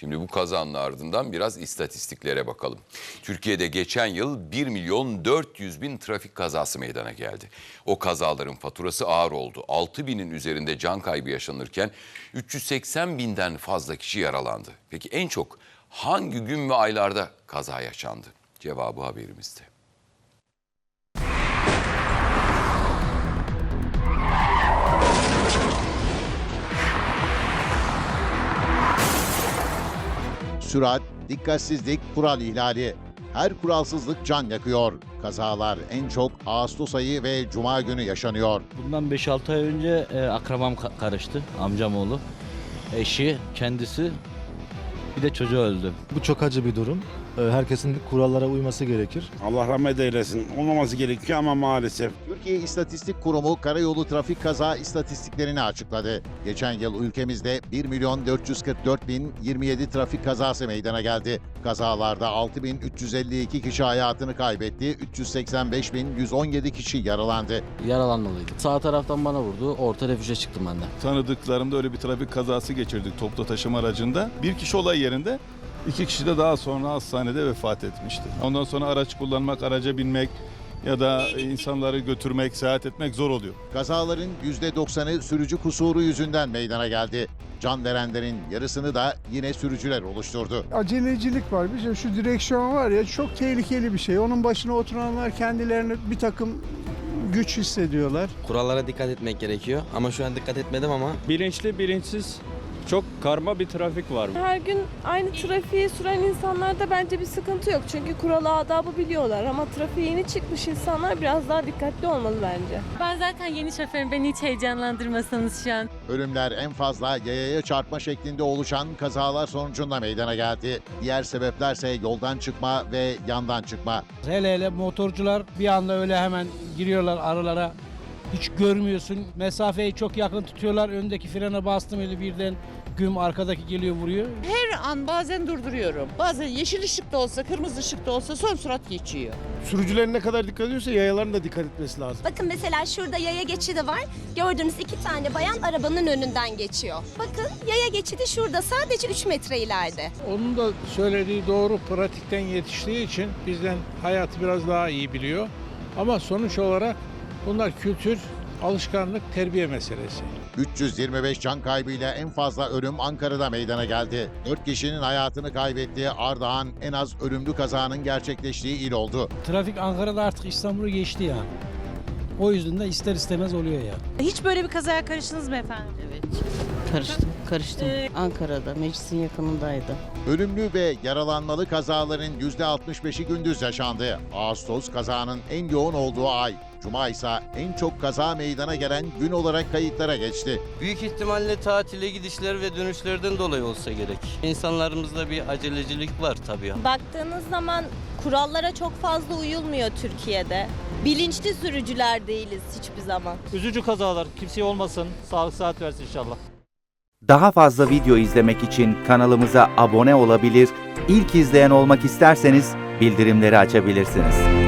Şimdi bu kazanın ardından biraz istatistiklere bakalım. Türkiye'de geçen yıl 1 milyon 400 bin trafik kazası meydana geldi. O kazaların faturası ağır oldu. 6 binin üzerinde can kaybı yaşanırken 380 binden fazla kişi yaralandı. Peki en çok hangi gün ve aylarda kaza yaşandı? Cevabı haberimizde. Sürat, dikkatsizlik, kural ihlali. Her kuralsızlık can yakıyor. Kazalar en çok Ağustos ayı ve Cuma günü yaşanıyor. Bundan 5-6 ay önce e, akrabam ka- karıştı. Amcam oğlu. Eşi, kendisi bir de çocuğu öldü. Bu çok acı bir durum. Ee, Herkesin kurallara uyması gerekir. Allah rahmet eylesin. Olmaması gerekiyor ama maalesef. Türkiye İstatistik Kurumu karayolu trafik kaza istatistiklerini açıkladı. Geçen yıl ülkemizde 1 milyon 444 bin 27 trafik kazası meydana geldi. Kazalarda 6352 kişi hayatını kaybetti, 385 bin 117 kişi yaralandı. Yaralanmalıydı. Sağ taraftan bana vurdu. Orta refüje çıktım ben de. tanıdıklarımda öyle bir trafik kazası geçirdik toplu taşıma aracında. Bir kişi olay yerinde, iki kişi de daha sonra hastanede vefat etmişti. Ondan sonra araç kullanmak, araca binmek ya da insanları götürmek, seyahat etmek zor oluyor. Kazaların %90'ı sürücü kusuru yüzünden meydana geldi. Can verenlerin yarısını da yine sürücüler oluşturdu. acelecilik var. Bir şey, şu direksiyon var ya çok tehlikeli bir şey. Onun başına oturanlar kendilerini bir takım güç hissediyorlar. Kurallara dikkat etmek gerekiyor ama şu an dikkat etmedim ama Bilinçli bilinçsiz çok karma bir trafik var. Her gün aynı trafiği süren insanlarda bence bir sıkıntı yok. Çünkü kuralı adabı biliyorlar ama trafiğe yeni çıkmış insanlar biraz daha dikkatli olmalı bence. Ben zaten yeni şoförüm. Beni hiç heyecanlandırmasanız şu an. Ölümler en fazla yayaya çarpma şeklinde oluşan kazalar sonucunda meydana geldi. Diğer sebeplerse yoldan çıkma ve yandan çıkma. Hele hele motorcular bir anda öyle hemen giriyorlar aralara. Hiç görmüyorsun. Mesafeyi çok yakın tutuyorlar. Öndeki frene bastım öyle birden güm arkadaki geliyor vuruyor. Her an bazen durduruyorum. Bazen yeşil ışıkta olsa, kırmızı ışıkta olsa son sürat geçiyor. Sürücülerin ne kadar dikkat ediyorsa yayaların da dikkat etmesi lazım. Bakın mesela şurada yaya geçidi var. Gördüğünüz iki tane bayan arabanın önünden geçiyor. Bakın yaya geçidi şurada sadece 3 metre ileride. Onun da söylediği doğru pratikten yetiştiği için bizden hayatı biraz daha iyi biliyor. Ama sonuç olarak bunlar kültür, alışkanlık, terbiye meselesi. 325 can kaybıyla en fazla ölüm Ankara'da meydana geldi. 4 kişinin hayatını kaybettiği Ardahan en az ölümlü kazanın gerçekleştiği il oldu. Trafik Ankara'da artık İstanbul'u geçti ya. O yüzden de ister istemez oluyor ya. Hiç böyle bir kazaya karıştınız mı efendim? Evet. Karıştım, karıştım. Ankara'da, meclisin yakınındaydı. Ölümlü ve yaralanmalı kazaların %65'i gündüz yaşandı. Ağustos kazanın en yoğun olduğu ay. Cuma ise en çok kaza meydana gelen gün olarak kayıtlara geçti. büyük ihtimalle tatile gidişler ve dönüşlerden dolayı olsa gerek. İnsanlarımızda bir acelecilik var tabii. Baktığınız zaman kurallara çok fazla uyulmuyor Türkiye'de. Bilinçli sürücüler değiliz hiçbir zaman. Üzücü kazalar kimseye olmasın. Sağlık saat versin inşallah. Daha fazla video izlemek için kanalımıza abone olabilir, ilk izleyen olmak isterseniz bildirimleri açabilirsiniz.